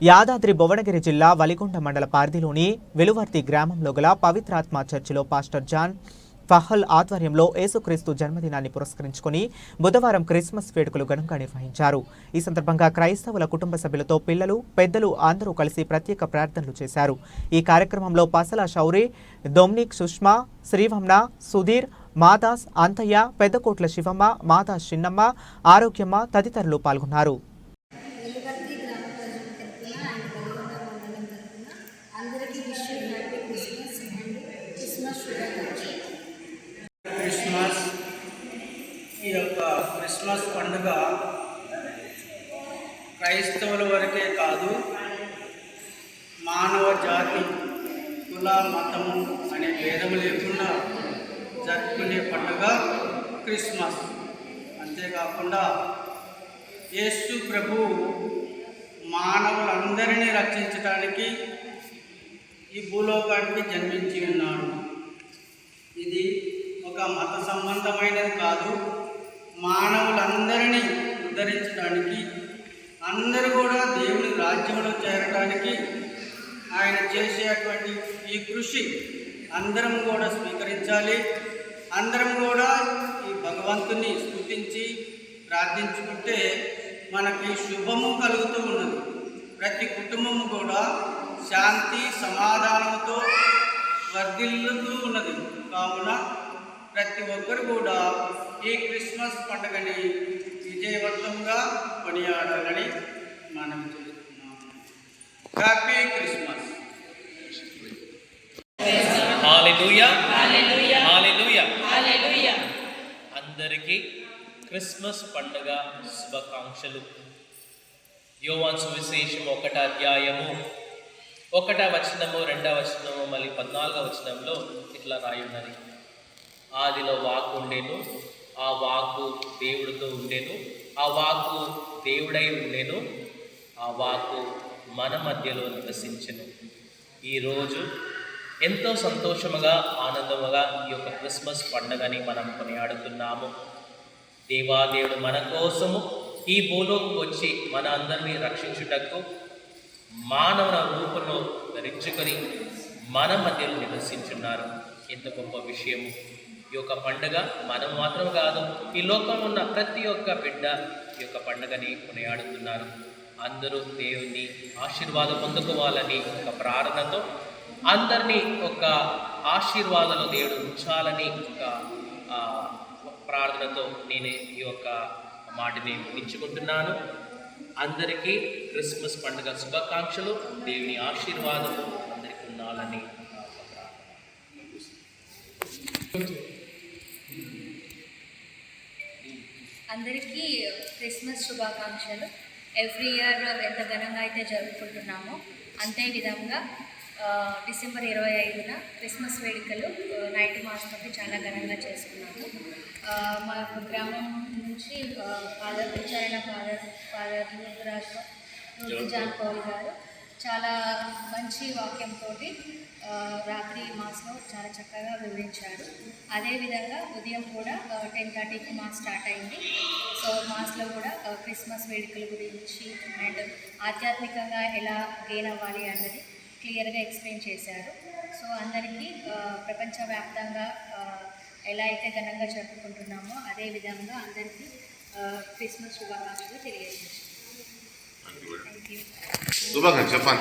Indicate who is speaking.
Speaker 1: యాదాద్రి భువనగిరి జిల్లా వలిగొండ మండల పరిధిలోని వెలువర్తి గ్రామంలో గల పవిత్రాత్మ చర్చిలో పాస్టర్ జాన్ ఫహల్ ఆధ్వర్యంలో యేసుక్రీస్తు జన్మదినాన్ని పురస్కరించుకుని బుధవారం క్రిస్మస్ వేడుకలు ఘనంగా నిర్వహించారు. ఈ సందర్భంగా క్రైస్తవుల కుటుంబ సభ్యులతో పిల్లలు పెద్దలు అందరూ కలిసి ప్రత్యేక ప్రార్థనలు చేశారు. ఈ కార్యక్రమంలో పసల శౌరి దొమ్నిక్ సుష్మా శ్రీవమ్న సుధీర్ మాదాస్ అంతయ్య పెద్దకోట్ల శివమ్మ మాదాస్ చిన్నమ్మ ఆరోగ్యమ్మ తదితరులు పాల్గొన్నారు
Speaker 2: వెలుగర్తి గ్రామ ప్రజల తరఫున అండ్ వెలుగొండ మండలం తరఫున హ్యాపీ క్రిస్మస్ అండ్ క్రిస్మస్ శుభాకాంక్షలు
Speaker 3: క్రిస్మస్ ఈ యొక్క క్రిస్మస్ పండుగ క్రైస్తవుల వరకే కాదు మానవ జాతి కుల మతము అనే భేదం లేకుండా జరుపుకునే పండుగ క్రిస్మస్. అంతేకాకుండా యేసు ప్రభు మానవులందరినీ రక్షించడానికి ఈ భూలోకానికి జన్మించి ఉన్నాడు. ఇది ఒక మత సంబంధమైనది కాదు. మానవులందరినీ ఉద్ధరించడానికి అందరూ కూడా దేవుని రాజ్యంలో చేరడానికి ఆయన చేసేటువంటి ఈ కృషి అందరం కూడా స్వీకరించాలి. అందరం కూడా ఈ భగవంతుని స్థుతించి ప్రార్థించుకుంటే మనకి శుభము కలుగుతూ ఉన్నది. ప్రతి కుటుంబము కూడా శాంతి సమాధానంతో వర్ధిల్లుతూ ఉన్నది. కావున ప్రతి ఒక్కరు కూడా ఈ క్రిస్మస్ పండుగని విజయవంతంగా కొనియాడాలని మనం చేస్తున్నాము. Happy Christmas.
Speaker 4: అందరికీ క్రిస్మస్ పండుగ శుభాకాంక్షలు. యోవాన్ సువిశేషం ఒకట అధ్యాయము ఒకట వచనము రెండవ వచనము మళ్ళీ పద్నాలుగవ వచనంలో ఇట్లా రాయున్నది ఆదిలో వాకు ఉండేను ఆ వాకు దేవుడితో ఉండేను ఆ వాకు దేవుడై ఉండేను ఆ వాకు మన మధ్యలో నివసించను. ఈరోజు ఎంతో సంతోషముగా ఆనందముగా ఈ యొక్క క్రిస్మస్ పండుగని మనం కొనియాడుతున్నాము. దేవాదేవుడు మన కోసము ఈ భూలోకి వచ్చి మన అందరినీ రక్షించుటకు మానవ రూపంలో ధరించుకొని మన మధ్యలో నివసించున్నారు. ఎంత గొప్ప విషయము ఈ యొక్క పండుగ మనం మాత్రం కాదు ఈ లోకంలో ఉన్న ప్రతి ఒక్క బిడ్డ ఈ యొక్క పండుగని కొనియాడుతున్నారు. అందరూ దేవుని ఆశీర్వాదం పొందుకోవాలని ఒక ప్రార్థనతో అందరినీ ఒక ఆశీర్వాదాలు దేవుడు ఉంచాలని ఒక ప్రార్థనతో నేను ఈ యొక్క మాటని ముగించుకుంటున్నాను. అందరికీ క్రిస్మస్ పండుగ శుభాకాంక్షలు దేవుని ఆశీర్వాదము అందరికీ ఉండాలని
Speaker 2: అందరికీ క్రిస్మస్ శుభాకాంక్షలు. ఎవ్రీ ఇయర్ ఎంత ఘనంగా అయితే జరుపుకుంటున్నామో అంతే విధంగా డిసెంబర్ ఇరవై ఐదున క్రిస్మస్ వేడుకలు నైట్ మాస్టర్కి చాలా ఘనంగా చేసుకున్నాము. మా యొక్క గ్రామం నుంచి father పిచ్చారైన father father Raj John Paul గారు. చాలా మంచి వాక్యంతో రాత్రి మాస్లో చాలా చక్కగా వివరించాడు అదేవిధంగా ఉదయం కూడా టెన్ థర్టీకి మాస్ స్టార్ట్ అయింది. సో మాస్లో కూడా క్రిస్మస్ వేడుకల గురించి అండ్ ఆధ్యాత్మికంగా ఎలా గెయిన్ అవ్వాలి అన్నది క్లియర్గా ఎక్స్ప్లెయిన్ చేశారు. సో అందరికీ ప్రపంచవ్యాప్తంగా ఎలా అయితే ఘనంగా జరుపుకుంటున్నామో అదే విధంగా అందరికీ క్రిస్మస్ శుభాకాంక్షలు తెలియజేశారు థ్యాంక్ యూ
Speaker 5: శుభాకాంక్ష చెప్పండి.